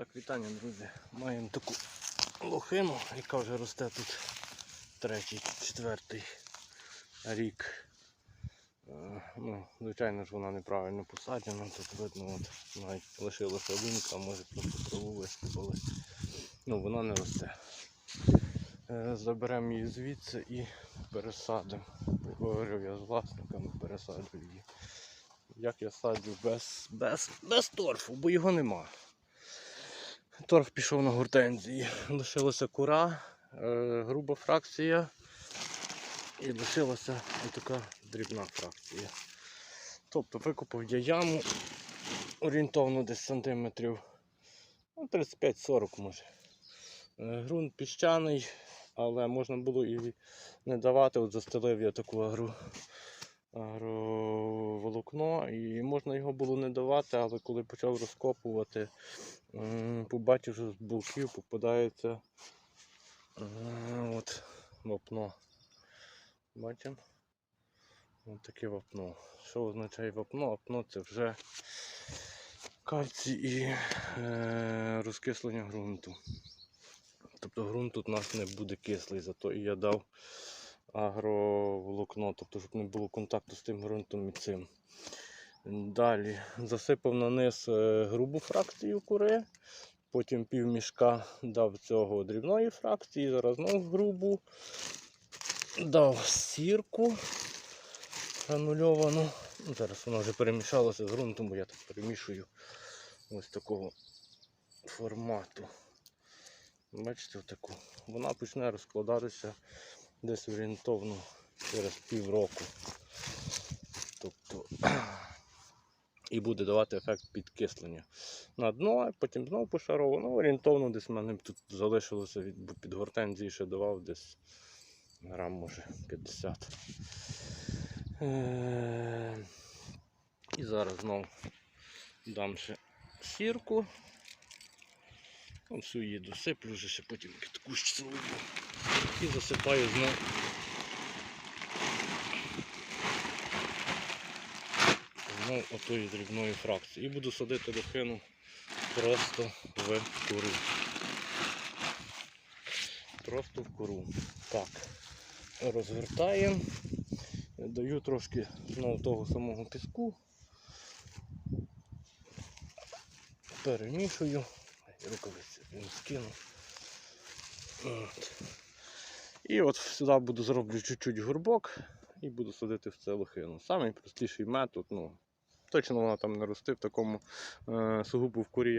Так, вітання, друзі. Маємо таку лохину, яка вже росте тут третій, четвертий рік. Е, Ну, звичайно ж вона неправильно посаджена, тут видно, от навіть лишилася лунка, може просто траву висипали. Ну, вона не росте. Е, Заберемо її звідси і пересадимо. Говорив я з власниками, пересаджу її. Як я саджу без, без, без торфу, бо його нема. Торф пішов на гортензії. Лишилася кура, е, груба фракція і лишилася така дрібна фракція. Тобто викопав я яму орієнтовно десь сантиметрів ну, 35-40 може. Е, Ґрунт піщаний, але можна було і не давати. От застелив я таку агру, агроволокно і можна його було не давати, але коли почав розкопувати, побачив, що з боків попадається от, вапно. Бачимо? Ось таке вапно. Що означає вапно? Вапно це вже кальцій і е, розкислення ґрунту. Тобто ґрунт тут у нас не буде кислий, зато і я дав агроволокно, тобто щоб не було контакту з тим ґрунтом і цим. Далі засипав на низ е, грубу фракцію кури, потім пів мішка дав цього дрібної фракції, зараз знову грубу. Дав сірку гранульовану. Ну, Зараз вона вже перемішалася з ґрунтом, бо я так перемішую ось такого формату. Бачите, отаку. Вона почне розкладатися десь орієнтовно через півроку. Тобто і буде давати ефект підкислення на дно, а потім знову пошарово. Ну, орієнтовно десь в мене тут залишилося від під гортензії ще давав десь грам може 50. Е, І зараз знову дам ще сірку. Всю її досиплю вже ще потім під. І засипаю знову. Знову отої дрібної фракції. І буду садити лохину просто в куру. Просто в куру. Так. Розгортаємо. Даю трошки знову того самого піску. Перемішую. Рукавиці скину. От. І от сюди буду зроблю чуть-чуть горбок і буду садити в це лохину. Самий простіший метод. Ну, точно вона там не росте в такому е, сугубу в курі